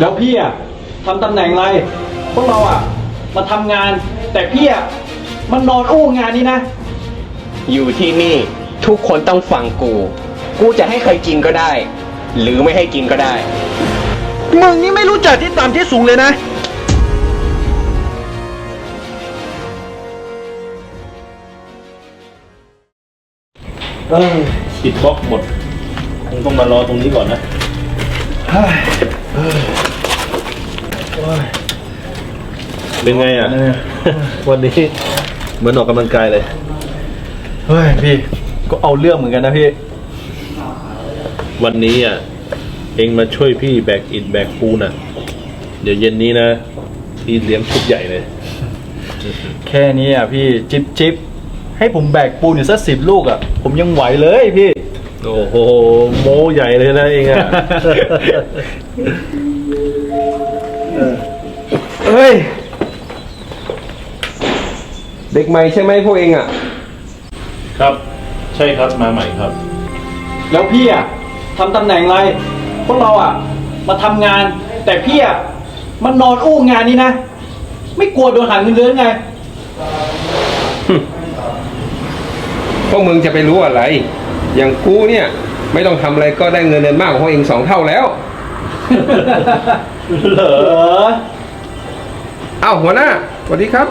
แล้วพี่อะทำตำแหน่งอะไร พวกเราอะมาทำงาน แต่พี่อะมันนอนอู้งานนี้นะ อยู่ที่นี่ทุกคนต้องฟังกู กูจะให้ใครกินก็ได้ หรือไม่ให้กินก็ได้ มึงนี่ไม่รู้จักที่ต่ำที่สูงเลยนะ เออปิดบล็อกหมดคงต้องมารอตรงนี้ก่อนนะ เป็นไงอะ วันนี้เหมือนออกกำลังกายเลย เฮ้ยพี่ ก็เอาเรื่องเหมือนกันนะพี่ วันนี้อะ เองมาช่วยพี่แบกอิฐแบกปูนอะ เดี๋ยวเย็นนี้นะ พี่เลี้ยงชุดใหญ่เลย แค่นี้อะพี่จิบจิบให้ผมแบกปูนอยู่สักสิบลูกอะ ผมยังไหวเลยพี่ โอ้โห โมใหญ่เลยนะเองอะ เฮ้ย เด็กใหม่ใช่ไหมพวกเองอะ ครับ ใช่ครับมาใหม่ครับ แล้วพี่อะทำตำแหน่งอะไร พวกเราอะ มาทำงาน แต่พี่อะมันนอนอู้งานนี้นะ ไม่กลัวโดนหักเงินเดือนไง พวกมึงจะไปรู้อะไร อย่างกูเนี่ย ไม่ต้องทำอะไรก็ได้เงินเดือนมากกว่าพวกเองสองเท่าแล้ว เหรออ้าวหัวหน้าสวัสดีครับ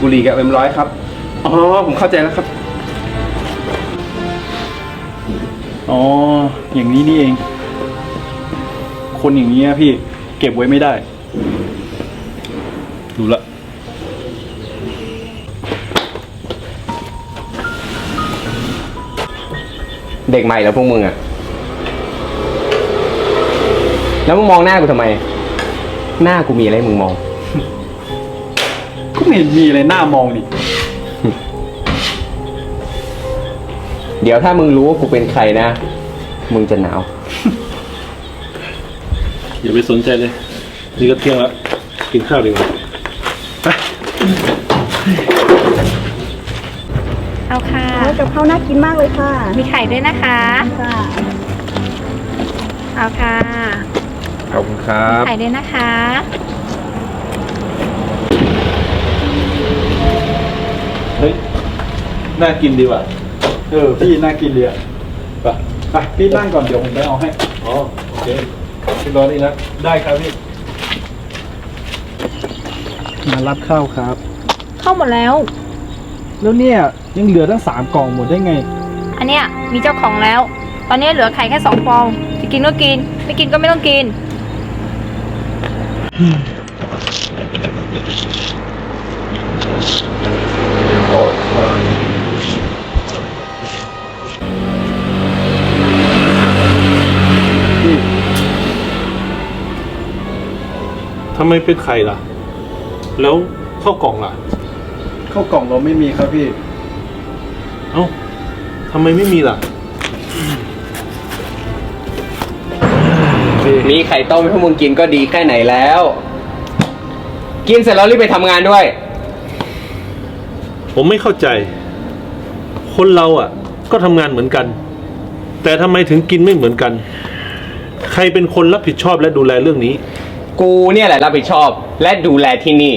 บุหรี่กับเอ็มร้อยครับ อ๋อ ผมเข้าใจแล้วครับ อ๋อ อย่างนี้นี่เอง คนอย่างนี้ยพี่เก็บไว้ไม่ได้ ดูละ เด็กใหม่แล้วพวกมึงอะแล้วมึงมองหน้ากูทำไม หน้ากูมีอะไรให้มึงมอง ก็ไม่เห็นมีอะไรน่ามองนี่เดี๋ยวถ้ามึงรู้ว่ากูเป็นใครนะ มึงจะหนาว อย่าไปสนใจเลย นี่ก็เที่ยงแล้ว กินข้าวดีกว่าเอาค่ะ โอ้ย กับข้าวน่ากินมากเลยค่ะมีไข่ด้วยนะคะ ค่ะเอาค่ะขอบคุณครับไข่ด้วยนะคะ เฮ้ย น่ากินดีว่ะ เออ พี่น่ากินเลยอะไปไปพี่นั่งก่อน เดี๋ยวผมไปเอาให้ อ๋อ โอเคพี่รอนี่นะ ได้ครับพี่ มารับข้าวครับ เข้าหมดแล้ว แล้วเนี่ยยังเหลือตั้งสามกล่องหมดได้ไง อันเนี้ยมีเจ้าของแล้ว ตอนนี้เหลือไข่แค่สองฟองจะกินก็กิน ไม่กินก็ไม่ต้องกิน ทำไมเป็นไข่ล่ะ แล้วข้าวกล่องล่ะ ข้าวกล่องเราไม่มีครับพี่ เอ้าทำไมไม่มีล่ะ มีไข่ต้มให้พวกมึงกินก็ดีแค่ไหนแล้ว กินเสร็จแล้วรีบไปทำงานด้วย ผมไม่เข้าใจ คนเราอะ ก็ทำงานเหมือนกัน แต่ทำไมถึงกินไม่เหมือนกัน ใครเป็นคนรับผิดชอบและดูแลเรื่องนี้ กูเนี่ยแหละรับผิดชอบ และดูแลที่นี่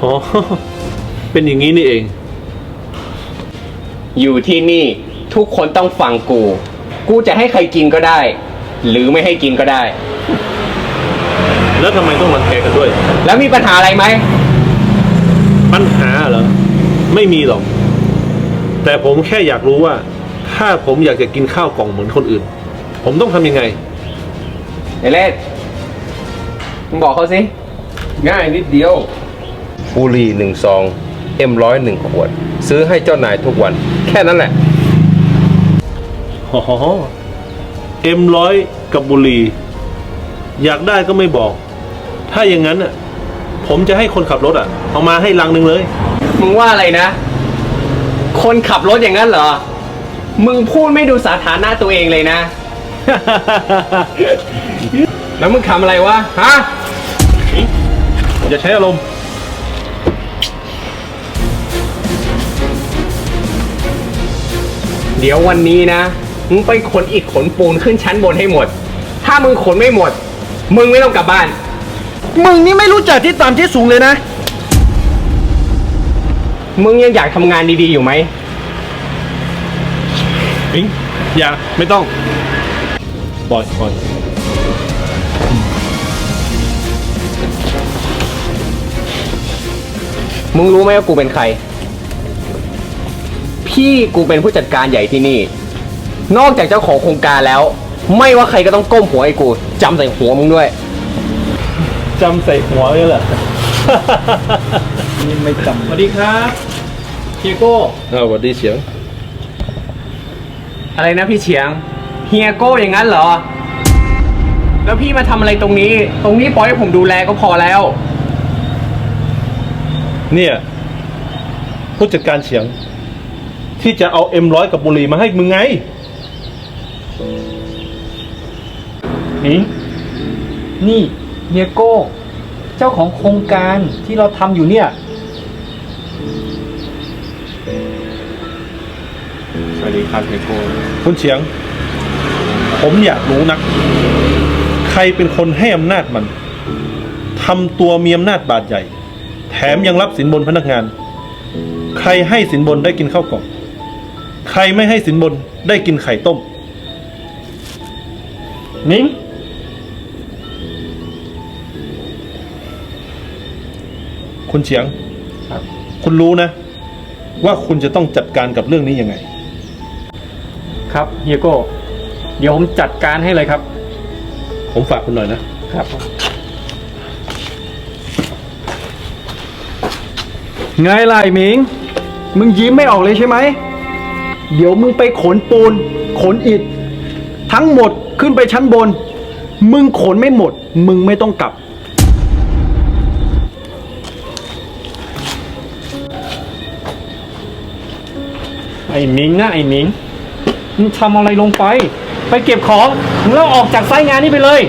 อ๋อ เป็นอย่างนี้นี่เอง อยู่ที่นี่ทุกคนต้องฟังกู กูจะให้ใครกินก็ได้ หรือไม่ให้กินก็ได้ แล้วทำไมต้องรังแกกันด้วย แล้วมีปัญหาอะไรไหม ปัญหาเหรอ ไม่มีหรอก แต่ผมแค่อยากรู้ว่า ถ้าผมอยากจะกินข้าวกล่องเหมือนคนอื่น ผมต้องทำยังไง เอเลสมึงบอกเขาสิ ง่ายนิดเดียว บุหรี่หนึ่งซอง เอ็มร้อยหนึ่งขวด ซื้อให้เจ้านายทุกวัน แค่นั้นแหละ อ๋อเอ็มร้อยกับบุหรีอยากได้ก็ไม่บอก ถ้าอย่างนั้นอะผมจะให้คนขับรถอะ เอามาให้ลังหนึ่งเลย มึงว่าอะไรนะ คนขับรถอย่างนั้นเหรอ มึงพูดไม่ดูสาธารณะตัวเองเลยนะ แล้วมึงทำอะไรวะ ฮะ อย่าใช้อารมณ์ เดี๋ยววันนี้นะ มึงไปขนอิฐขนปูนขึ้นชั้นบนให้หมด ถ้ามึงขนไม่หมด มึงไม่ต้องกลับบ้าน มึงนี่ไม่รู้จักที่ต่ำที่สูงเลยนะ มึงยังอยากทำงานดีๆอยู่ไหมมิงอย่าไม่ต้องปล่อยปล่อยมึงรู้ไหมว่ากูเป็นใคร พี่กูเป็นผู้จัดการใหญ่ที่นี่ นอกจากเจ้าของโครงการแล้ว ไม่ว่าใครก็ต้องก้มหัวให้กูจำใส่หัวมึงด้วย จำใส่หัวเลยเหรอ นี่ไม่จำสวัสดีครับเฮียโก้อ้าวสวัสดีเสียง อะไรนะพี่เฉียงเฮียโก้อย่างนั้นเหรอ แล้วพี่มาทำอะไรตรงนี้ ตรงนี้ปล่อยให้ผมดูแลก็พอแล้ว เนี่ย ผู้จัดการเฉียง ที่จะเอาเอ็มร้อยกับบุหรี่มาให้มึงไงนี่นี่เฮียโก้ เจ้าของโครงการที่เราทำอยู่เนี่ย สวัสดีครับเฮียโก้คุณเฉียง ผมอยากรู้นัก ใครเป็นคนให้อำนาจมันทำตัวมีอำนาจบาดใหญ่ แถมยังรับสินบนพนักงาน ใครให้สินบนได้กินข้าวกล่อง ใครไม่ให้สินบนได้กินไข่ต้ม นิ้ง คุณเฉียงคุณรู้นะ ว่าคุณจะต้องจัดการกับเรื่องนี้ยังไง ครับเฮียโก้เดี๋ยวผมจัดการให้เลยครับ ผมฝากคุณหน่อยนะ ครับ ไงล่ะไอ้หมิง มึงยิ้มไม่ออกเลยใช่ไหม เดี๋ยวมึงไปขนปูน ขนอิฐ ทั้งหมดขึ้นไปชั้นบน มึงขนไม่หมด มึงไม่ต้องกลับ ไอ้หมิงนะไอ้หมิงมึงทำอะไรลงไป ไปเก็บของมึงแล้วออกจากไซต์งานนี้ไปเลย